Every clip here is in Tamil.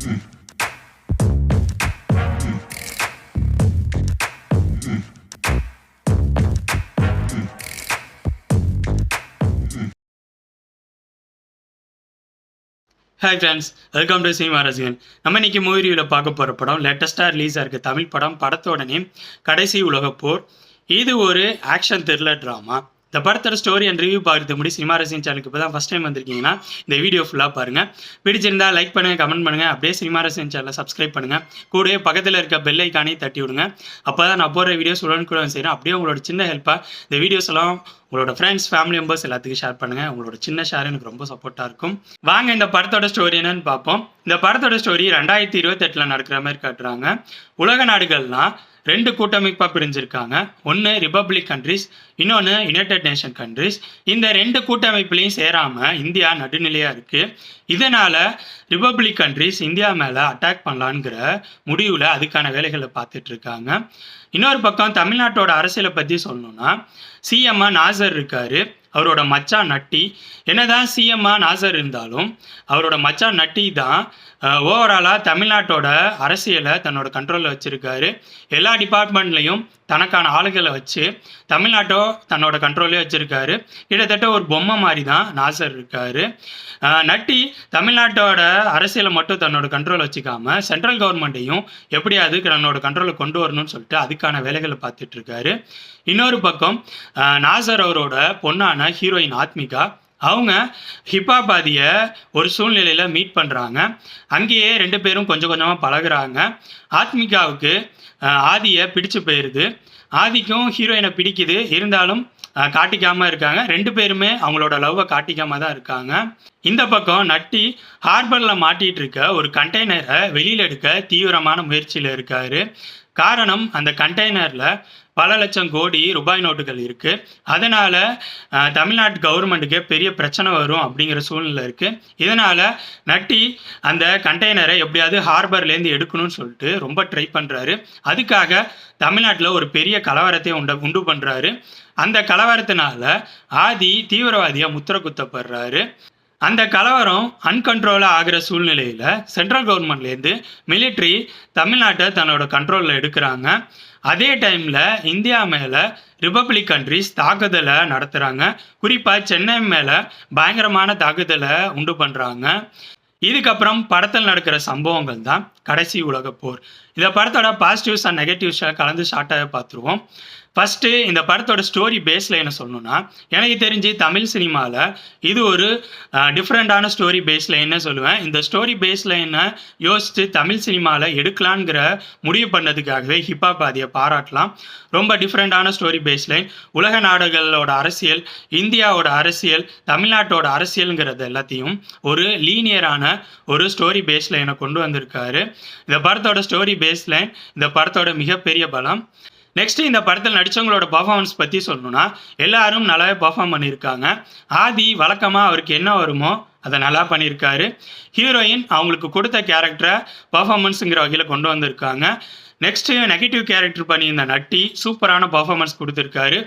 Hi friends welcome to cinema ரசிகன் நம்ம இன்னைக்கு மூவி ரிவியூவில் பார்க்க போகிற படம் லேட்டஸ்ட்டாக ரிலீஸாக இருக்குது தமிழ் படம் படத்தோட நேம் கடைசி உலகப்போர் இது ஒரு ஆக்ஷன் த்ரில்லர் ட்ராமா இந்த படத்தோட ஸ்டோரி அண்ட் ரிவ்யூ பார்க்கறது முடி சினிமா ரசிகன் சேனலுக்கு இப்போ தான் ஃபஸ்ட் டைம் வந்திருக்கீங்கன்னா இந்த வீடியோ ஃபுல்லாக பாருங்கள் பிடிச்சிருந்தால் லைக் பண்ணுங்கள் கமெண்ட் பண்ணுங்கள் அப்படியே சினிமா ரசிகன் சேனலை சப்ஸ்கிரைப் பண்ணுங்கள் கூடவே பக்கத்தில் இருக்க பெல் ஐக்கானே தட்டி விடுங்க அப்போ தான் நான் போடுற வீடியோஸ் உடனுக்குடன் செய்கிறேன் அப்படியே உங்களோட சின்ன ஹெல்ப்பாக இந்த வீடியோஸ் எல்லாம் உங்களோட ஃப்ரெண்ட்ஸ் ஃபேமிலி மெம்பர்ஸ் எல்லாத்துக்கும் ஷேர் பண்ணுங்கள் உங்களோட சின்ன ஷேர் எனக்கு ரொம்ப சப்போர்ட்டாக இருக்கும். வாங்க இந்த படத்தோட ஸ்டோரி என்னன்னு பார்ப்போம். இந்த படத்தோட ஸ்டோரி ரெண்டாயிரத்தி இருபத்தெட்டில் நடக்கிற மாதிரி காட்டுறாங்க. உலக நாடுகள்லாம் ரெண்டு கூட்டமைப்பாக பிரிஞ்சிருக்காங்க. ஒன்று ரிப்பப்ளிக் கண்ட்ரிஸ் இன்னொன்று யுனைடெட் நேஷன் கண்ட்ரிஸ் இந்த ரெண்டு கூட்டமைப்புலையும் சேராமல் இந்தியா நடுநிலையாக இருக்குது இதனால் ரிப்பப்ளிக் கண்ட்ரிஸ் இந்தியா மேலே அட்டாக் பண்ணலான்ங்கிற முடிவில் அதுக்கான வேலைகளை பார்த்துட்ருக்காங்க இன்னொரு பக்கம் தமிழ்நாட்டோட அரசியலை பற்றி சொல்லணும்னா சிஎம்மா நாசர் இருக்காரு. அவரோட மச்சான் நட்டி என்னதான் சிஎம்மா நாசர் இருந்தாலும் அவரோட மச்சான் நட்டி தான் ஓவராலாக தமிழ்நாட்டோட அரசியலை தன்னோட கண்ட்ரோலில் வச்சுருக்காரு. எல்லா டிபார்ட்மெண்ட்லேயும் தனக்கான ஆளுகளை வச்சு தமிழ்நாட்டோ தன்னோட கண்ட்ரோலே வச்சுருக்காரு. கிட்டத்தட்ட ஒரு பொம்மை மாதிரி தான் நாசர் இருக்கார். நட்டி தமிழ்நாட்டோட அரசியலை மட்டும் தன்னோட கண்ட்ரோல் வச்சுக்காம சென்ட்ரல் கவர்மெண்ட்டையும் எப்படியாவது தன்னோட கண்ட்ரோலில் கொண்டு வரணும்னு சொல்லிட்டு அதுக்கான வேலைகளை பார்த்துட்ருக்காரு இன்னொரு பக்கம் நாசர் அவரோட பொண்ணான ஹீரோயின் ஆத்மிகா அவங்க ஹிப்பாபாதியை ஒரு சூழ்நிலையில் மீட் பண்ணுறாங்க அங்கேயே ரெண்டு பேரும் கொஞ்சம் கொஞ்சமாக பழகுறாங்க. ஆத்மிகாவுக்கு ஆதியை பிடிச்சு போயிடுது ஆதிக்கும் ஹீரோயினை பிடிக்குது. இருந்தாலும் காட்டிக்காமல் காட்டிக்காம இருக்காங்க. ரெண்டு பேருமே அவங்களோட லவ்வை காட்டிக்காம தான் இருக்காங்க. இந்த பக்கம் நட்டி ஹார்பரில் மாட்டிகிட்டு இருக்க ஒரு கண்டெய்னரை வெளியில் எடுக்க தீவிரமான முயற்சியில் இருக்காரு. காரணம் அந்த கண்டெய்னரில் பல லட்சம் கோடி ரூபாய் நோட்டுகள் இருக்குது அதனால் தமிழ்நாட்டு கவர்மெண்ட்டுக்கு பெரிய பிரச்சனை வரும் அப்படிங்கிற சூழ்நிலை இருக்குது இதனால் நட்டி அந்த கண்டெய்னரை எப்படியாவது ஹார்பர்லேருந்து எடுக்கணும்னு சொல்லிட்டு ரொம்ப ட்ரை பண்ணுறாரு அதுக்காக தமிழ்நாட்டில் ஒரு பெரிய கலவரத்தை உண்ட உண்டு பண்ணுறாரு அந்த கலவரத்தினால ஆதி தீவிரவாதியாக முத்திர குத்தப்படுறாரு. அந்த கலவரம் அன்கண்ட்ரோலாக ஆகிற சூழ்நிலையில் சென்ட்ரல் கவர்மெண்ட்லேருந்து மிலிட்ரி தமிழ்நாட்டை தன்னோட கண்ட்ரோலில் எடுக்கிறாங்க. அதே டைமில் இந்தியா மேலே ரிப்பப்ளிக் கண்ட்ரிஸ் தாக்குதலை நடத்துகிறாங்க குறிப்பாக சென்னை மேலே பயங்கரமான தாக்குதலை உண்டு பண்ணுறாங்க இதுக்கப்புறம் படத்தில் நடக்கிற சம்பவங்கள் தான் கடைசி உலகப் போர். இந்த படத்தோட பாசிட்டிவ்ஸ் அண்ட் நெகட்டிவ்ஸை கலந்து ஷார்ட்டாக பார்த்துருவோம். ஃபஸ்ட்டு இந்த படத்தோட ஸ்டோரி பேஸில் என்ன சொல்லணும்னா எனக்கு தெரிஞ்சு தமிழ் சினிமாவில் இது ஒரு டிஃப்ரெண்ட்டான ஸ்டோரி பேஸில் என்ன சொல்லுவேன்? இந்த ஸ்டோரி பேஸில் என்ன யோசித்து தமிழ் சினிமாவில் எடுக்கலாங்கிற முடிவு பண்ணதுக்காகவே ஹிப்ஹாப் அதையை பாராட்டலாம். ரொம்ப டிஃப்ரெண்ட்டான ஸ்டோரி பேஸ்லைன் உலக நாடுகளோட அரசியல் இந்தியாவோட அரசியல் தமிழ்நாட்டோட அரசியலுங்கிறது எல்லாத்தையும் ஒரு லீனியரான ஒரு ஸ்டோரி பேஸில் என்னை கொண்டு வந்திருக்காரு. இந்த படத்தோட ஸ்டோரி பேஸ்லைன் இந்த படத்தோட மிகப்பெரிய பலம் நெக்ஸ்ட் இந்த படத்தில் நடித்தவங்களோட பர்ஃபார்மன்ஸ் பற்றி சொல்லணும்னா எல்லாரும் நல்லாவே பர்ஃபார்ம் பண்ணியிருக்காங்க. ஆதி வழக்கமாக அவருக்கு என்ன வருமோ அதை நல்லா பண்ணியிருக்காரு. ஹீரோயின் அவங்களுக்கு கொடுத்த கேரக்டரை பர்ஃபார்மன்ஸுங்கிற வகையில் கொண்டு வந்திருக்காங்க. நெக்ஸ்ட்டு நெகட்டிவ் கேரக்டர் பண்ணியிருந்த நட்டி சூப்பரான பர்ஃபார்மன்ஸ் கொடுத்துருக்காரு.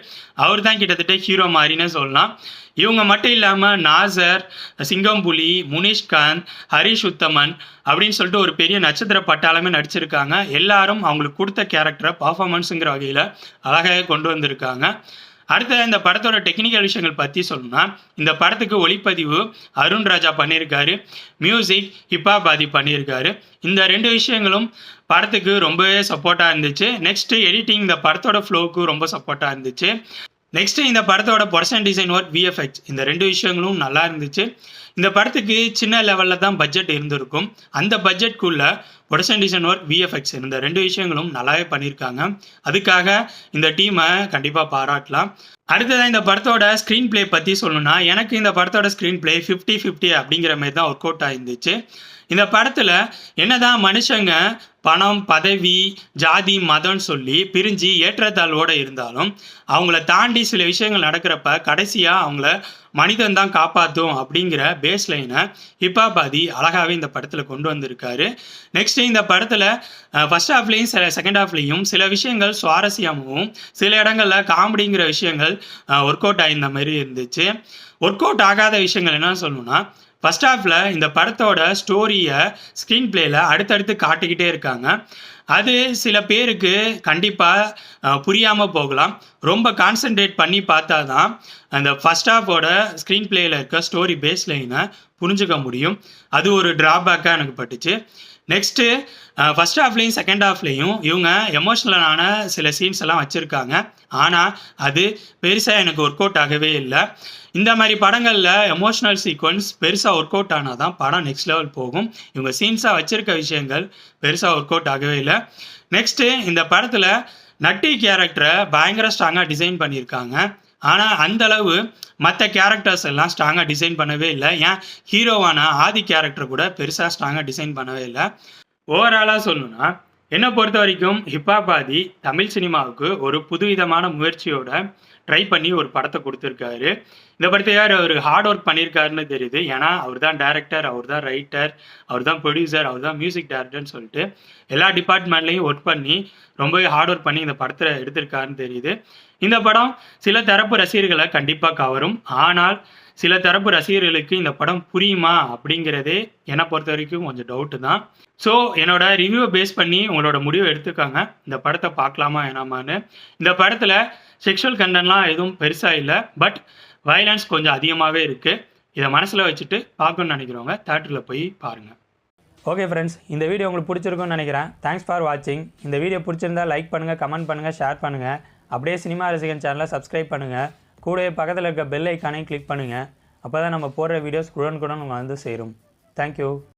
அவர் தான் கிட்டத்தட்ட ஹீரோ மாதிரினே சொல்லலாம். இவங்க மட்டும் இல்லாமல் நாசர் சிங்கம்புலி முனிஷ்காந்த் ஹரிஷ் உத்தமன் அப்படின்னு சொல்லிட்டு ஒரு பெரிய நட்சத்திர பட்டாளமே நடிச்சிருக்காங்க. எல்லாரும் அவங்களுக்கு கொடுத்த கேரக்டரை பர்ஃபார்மன்ஸுங்கிற வகையில் அழகாக கொண்டு வந்திருக்காங்க. அடுத்தது இந்த படத்தோட டெக்னிக்கல் விஷயங்கள் பற்றி சொல்லணும்னா இந்த படத்துக்கு ஒளிப்பதிவு அருண் ராஜா பண்ணியிருக்காரு மியூசிக் ஹிப்ஹாப் ஆதி பண்ணியிருக்காரு. இந்த ரெண்டு விஷயங்களும் படத்துக்கு ரொம்பவே சப்போர்ட்டாக இருந்துச்சு. நெக்ஸ்ட் எடிட்டிங் இந்த படத்தோட ஃப்ளோவுக்கு ரொம்ப சப்போர்ட்டாக இருந்துச்சு. நெக்ஸ்ட் இந்த படத்தோட பொர்சன் டிசைன் ஒர்க் விஎஃப்எக்ஸ் இந்த ரெண்டு விஷயங்களும் நல்லா இருந்துச்சு. இந்த படத்துக்கு சின்ன லெவலில் தான் பட்ஜெட் இருந்திருக்கும். அந்த பட்ஜெட்குள்ள ப்ரொடக்ஷன் டிசைன் ஒர்க் விஎஃப்எக்ஸ் இந்த ரெண்டு விஷயங்களும் நல்லாவே பண்ணியிருக்காங்க அதுக்காக இந்த டீமை கண்டிப்பாக பாராட்டலாம். அடுத்ததான் இந்த படத்தோட ஸ்க்ரீன் ப்ளே பற்றி சொல்லணும்னா எனக்கு இந்த படத்தோட ஸ்க்ரீன் பிளே ஃபிஃப்டி ஃபிஃப்டி அப்படிங்கிற மாதிரி தான் ஒர்க் அவுட் ஆயிருந்துச்சு. இந்த படத்தில் என்னதான் மனுஷங்க பணம் பதவி ஜாதி மதம்னு சொல்லி பிரிஞ்சு ஏற்றத்தாழ்வோடு இருந்தாலும் அவங்கள தாண்டி சில விஷயங்கள் நடக்கிறப்ப கடைசியாக அவங்கள மனிதன் தான் காப்பாற்றும் அப்படிங்கிற பேஸ் லைனை ஹிப்பாபாதி அழகாகவே இந்த படத்தில் கொண்டு வந்திருக்காரு. நெக்ஸ்ட் இந்த படத்தில் ஃபர்ஸ்ட் ஹாஃப்லேயும் சில செகண்ட் ஹாஃப்லேயும் சில விஷயங்கள் சுவாரஸ்யமாகவும் சில இடங்களில் காமெடிங்கிற விஷயங்கள் ஒர்க் அவுட் ஆகியிருந்த மாதிரி இருந்துச்சு. ஒர்க் அவுட் ஆகாத விஷயங்கள் என்ன சொல்லணும்னா ஃபர்ஸ்ட் ஹாஃபில் இந்த படத்தோட ஸ்டோரியை ஸ்க்ரீன் பிளேயில் அடுத்தடுத்து காட்டிக்கிட்டே இருக்காங்க. அது சில பேருக்கு கண்டிப்பாக புரியாமல் போகலாம். ரொம்ப கான்சென்ட்ரேட் பண்ணி பார்த்தா தான் அந்த ஃபஸ்ட் ஹாஃபோட ஸ்க்ரீன் பிளேயில் இருக்க ஸ்டோரி பேஸ் லைனை புரிஞ்சுக்க முடியும். அது ஒரு ட்ராபேக்காக எனக்கு பட்டுச்சு. நெக்ஸ்ட்டு ஃபஸ்ட் ஹாஃப்லேயும் செகண்ட் ஹாஃப்லேயும் இவங்க எமோஷ்னலான சில சீன்ஸ் எல்லாம் வச்சுருக்காங்க. ஆனால் அது பெருசாக எனக்கு ஒர்க் அவுட் ஆகவே இல்லை. இந்த மாதிரி படங்களில் எமோஷ்னல் சீக்வன்ஸ் பெருசாக ஒர்க் அவுட் ஆனால் தான் படம் நெக்ஸ்ட் லெவல் போகும். இவங்க சீன்ஸாக வச்சுருக்க விஷயங்கள் பெருசாக ஒர்க் அவுட் ஆகவே இல்லை. நெக்ஸ்ட்டு இந்த படத்தில் நட்டி கேரக்டரை பயங்கர ஸ்ட்ராங்காக டிசைன் பண்ணியிருக்காங்க. ஆனால் அந்த அளவு மற்ற கேரக்டர்ஸ் எல்லாம் ஸ்ட்ராங்காக டிசைன் பண்ணவே இல்லை. ஏன்? ஹீரோவான ஆதி கேரக்டர் கூட பெருசாக ஸ்ட்ராங்காக டிசைன் பண்ணவே இல்லை. ஓவராலாக சொல்லணும்னா என்னை பொறுத்த வரைக்கும் ஹிப்ஹாப் ஆதி தமிழ் சினிமாவுக்கு ஒரு புதுவிதமான முயற்சியோட ட்ரை பண்ணி ஒரு படத்தை கொடுத்துருக்காரு. இந்த படத்தை யார் அவர் ஹார்ட் ஒர்க் பண்ணியிருக்காருன்னு தெரியுது. ஏன்னா அவர் தான் டேரக்டர் அவர் தான் ரைட்டர் அவர் தான் ப்ரொடியூசர் அவர் தான் மியூசிக் டேரக்டர்னு சொல்லிட்டு எல்லா டிபார்ட்மெண்ட்லையும் ஒர்க் பண்ணி ரொம்பவே ஹார்ட் ஒர்க் பண்ணி இந்த படத்தை எடுத்திருக்காருன்னு தெரியுது. இந்த படம் சில தரப்பு ரசிகர்களை கண்டிப்பாக கவரும். ஆனால் சில தரப்பு ரசிகர்களுக்கு இந்த படம் புரியுமா அப்படிங்கிறதே என்னை பொறுத்த வரைக்கும் கொஞ்சம் டவுட்டு தான். ஸோ என்னோட ரிவ்யூவை பேஸ் பண்ணி உங்களோட முடிவை எடுத்துக்காங்க. இந்த படத்தை பார்க்கலாமா என்னமான்னு இந்த படத்தில் செக்ஷுவல் கண்டென்ட்லாம் எதுவும் பெருசாக இல்லை. பட் வயலன்ஸ் கொஞ்சம் அதிகமாகவே இருக்குது இதை மனசில் வச்சுட்டு பார்க்கணும்னு நினைக்கிறவங்க தேட்டரில் போய் பாருங்கள் ஓகே ஃப்ரெண்ட்ஸ் இந்த வீடியோ உங்களுக்கு பிடிச்சிருக்கும்னு நினைக்கிறேன். தேங்க்ஸ் ஃபார் வாட்சிங் இந்த வீடியோ பிடிச்சிருந்தா லைக் பண்ணுங்கள் கமெண்ட் பண்ணுங்கள் ஷேர் பண்ணுங்கள் அப்படியே சினிமா ரசிகன் சேனலை சப்ஸ்கிரைப் பண்ணுங்கள் கூடவே பக்கத்தில் இருக்க பெல் ஐக்கானையும் கிளிக் பண்ணுங்கள் அப்போ தான் நம்ம போடுற வீடியோஸ் குடன் குடன் உங்கள் வந்து சேரும். தேங்க்யூ